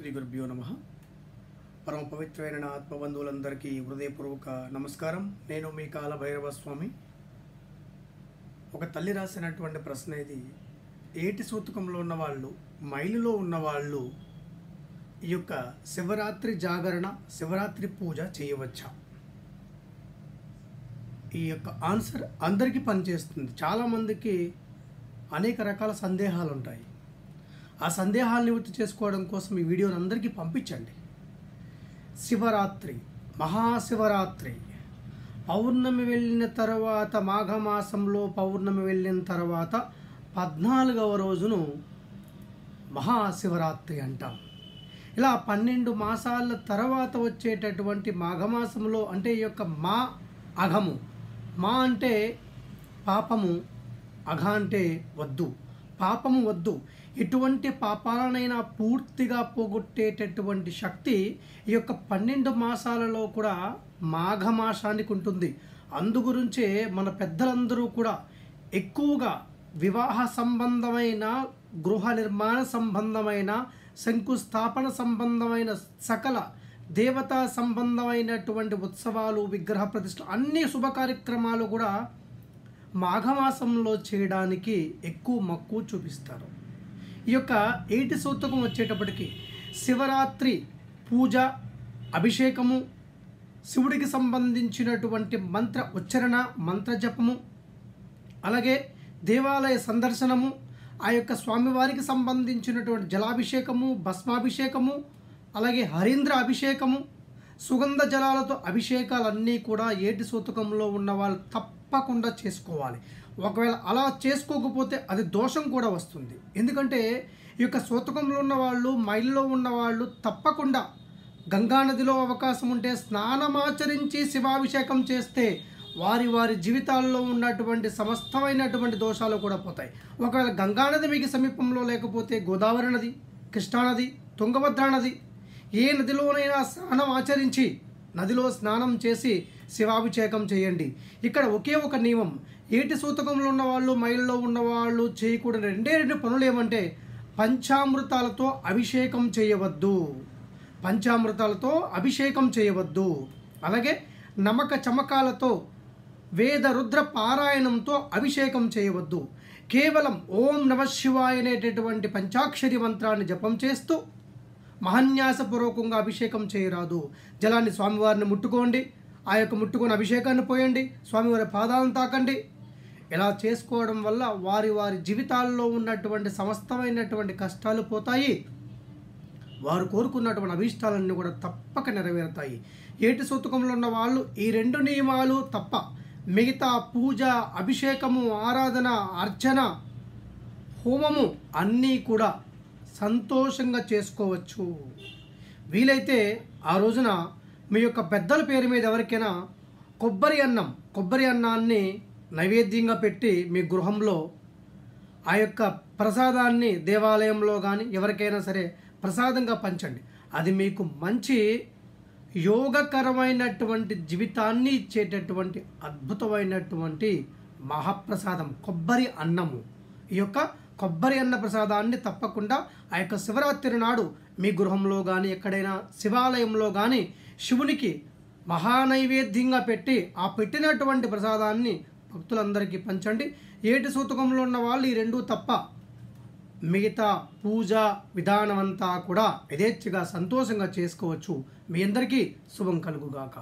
శ్రీ గురుభ్యో నమ. పరమ పవిత్రమైన నా ఆత్మబంధువులందరికీ హృదయపూర్వక నమస్కారం. నేను మీ కాల భైరవ స్వామి ఒక తల్లి రాసినటువంటి ప్రశ్న ఇది. ఏటి సూతకంలో ఉన్నవాళ్ళు మైలులో ఉన్నవాళ్ళు ఈ యొక్క శివరాత్రి జాగరణ శివరాత్రి పూజ చేయవచ్చా? ఈ యొక్క ఆన్సర్ అందరికీ పనిచేస్తుంది. చాలామందికి అనేక రకాల సందేహాలు ఉంటాయి ఆ సందేహాలు నివృత్తి చేసుకోవడం కోసం ఈ వీడియోని అందరికీ పంపించండి. శివరాత్రి మహాశివరాత్రి. పౌర్ణమి వెళ్ళిన తర్వాత మాఘమాసంలో పౌర్ణమి వెళ్ళిన తర్వాత పద్నాలుగవ రోజును మహాశివరాత్రి అంటాం. ఇలా పన్నెండు మాసాల తర్వాత వచ్చేటటువంటి మాఘమాసంలో అంటే ఈ యొక్క మా అఘము. మా అంటే పాపము అఘ అంటే వద్దు. పాపము వద్దు. ఎటువంటి పాపాలనైనా పూర్తిగా పోగొట్టేటటువంటి శక్తి ఈ యొక్క పన్నెండు మాసాలలో కూడా మాఘమాసానికి ఉంటుంది. అందుగురించే మన పెద్దలందరూ కూడా ఎక్కువగా వివాహ సంబంధమైన గృహ నిర్మాణ సంబంధమైన శంకుస్థాపన సంబంధమైన సకల దేవతా సంబంధమైనటువంటి ఉత్సవాలు విగ్రహ ప్రతిష్ట అన్ని శుభ కార్యక్రమాలు కూడా మాఘమాసంలో చేయడానికి ఎక్కువ మక్కువ చూపిస్తారు. ఈ యొక్క ఏటి సూతకం వచ్చేటప్పటికి శివరాత్రి పూజ అభిషేకము శివుడికి సంబంధించినటువంటి మంత్ర ఉచ్చరణ మంత్ర జపము అలాగే దేవాలయ సందర్శనము ఆ యొక్క స్వామివారికి సంబంధించినటువంటి జలాభిషేకము భస్మాభిషేకము అలాగే హరీంద్ర అభిషేకము సుగంధ జలాలతో అభిషేకాలన్నీ కూడా ఏటి సూతకంలో ఉన్న వాళ్ళు తప్పకుండా చేసుకోవాలి. ఒకవేళ అలా చేసుకోకపోతే అది దోషం కూడా వస్తుంది. ఎందుకంటే ఈ యొక్క సూతకంలో ఉన్న వాళ్ళు మైల్లో ఉన్న వాళ్ళు తప్పకుండా గంగానదిలో అవకాశం ఉంటే స్నానమాచరించి శివాభిషేకం చేస్తే వారి వారి జీవితాల్లో ఉన్నటువంటి సమస్తమైనటువంటి దోషాలు కూడా పోతాయి. ఒకవేళ గంగానది మీకు సమీపంలో లేకపోతే గోదావరి నది కృష్ణానది తుంగభద్రా నది ఏ నదిలోనైనా స్నానం ఆచరించి నదిలో స్నానం చేసి శివాభిషేకం చేయండి. ఇక్కడ ఒకే ఒక నియమం. ఏటి సూతకంలో ఉన్నవాళ్ళు మైల్లో ఉన్నవాళ్ళు చేయకూడని రెండే రెండు పనులు ఏమంటే పంచామృతాలతో అభిషేకం చేయవద్దు. పంచామృతాలతో అభిషేకం చేయవద్దు. అలాగే నమక చమకాలతో వేద రుద్ర పారాయణంతో అభిషేకం చేయవద్దు. కేవలం ఓం నమ శివాయ అనేటటువంటి పంచాక్షరి మంత్రాన్ని జపం చేస్తూ మహన్యాసపూర్వకంగా అభిషేకం చేయరాదు. జలాన్ని స్వామివారిని ముట్టుకోండి. ఆ యొక్క ముట్టుకుని అభిషేకాన్ని పోయండి స్వామివారి పాదాలను తాకండి. ఇలా చేసుకోవడం వల్ల వారి వారి జీవితాల్లో ఉన్నటువంటి సమస్తమైనటువంటి కష్టాలు పోతాయి. వారు కోరుకున్నటువంటి అభీష్టాలన్నీ కూడా తప్పక నెరవేరుతాయి. ఏటి సూతకంలో ఉన్న వాళ్ళు ఈ రెండు నియమాలు తప్ప మిగతా పూజ అభిషేకము ఆరాధన అర్చన హోమము అన్నీ కూడా సంతోషంగా చేసుకోవచ్చు. వీలైతే ఆ రోజున మీ యొక్క పెద్దల పేరు మీద ఎవరికైనా కొబ్బరి అన్నం కొబ్బరి అన్నాన్ని నైవేద్యంగా పెట్టి మీ గృహంలో ఆ యొక్క ప్రసాదాన్ని దేవాలయంలో కానీ ఎవరికైనా సరే ప్రసాదంగా పంచండి. అది మీకు మంచి యోగకరమైనటువంటి జీవితాన్ని ఇచ్చేటటువంటి అద్భుతమైనటువంటి మహాప్రసాదం కొబ్బరి అన్నము. ఈ యొక్క కొబ్బరి అన్న ప్రసాదాన్ని తప్పకుండా ఆ యొక్క శివరాత్రి నాడు మీ గృహంలో కానీ ఎక్కడైనా శివాలయంలో కానీ శివునికి మహానైవేద్యంగా పెట్టి ఆ పెట్టినటువంటి ప్రసాదాన్ని భక్తులందరికీ పంచండి. ఏటి సూతకంలో ఉన్న వాళ్ళు ఈ రెండూ తప్ప మిగతా పూజ విధానమంతా కూడా యథేచ్ఛగా సంతోషంగా చేసుకోవచ్చు. మీ అందరికీ శుభం కలుగుగాక.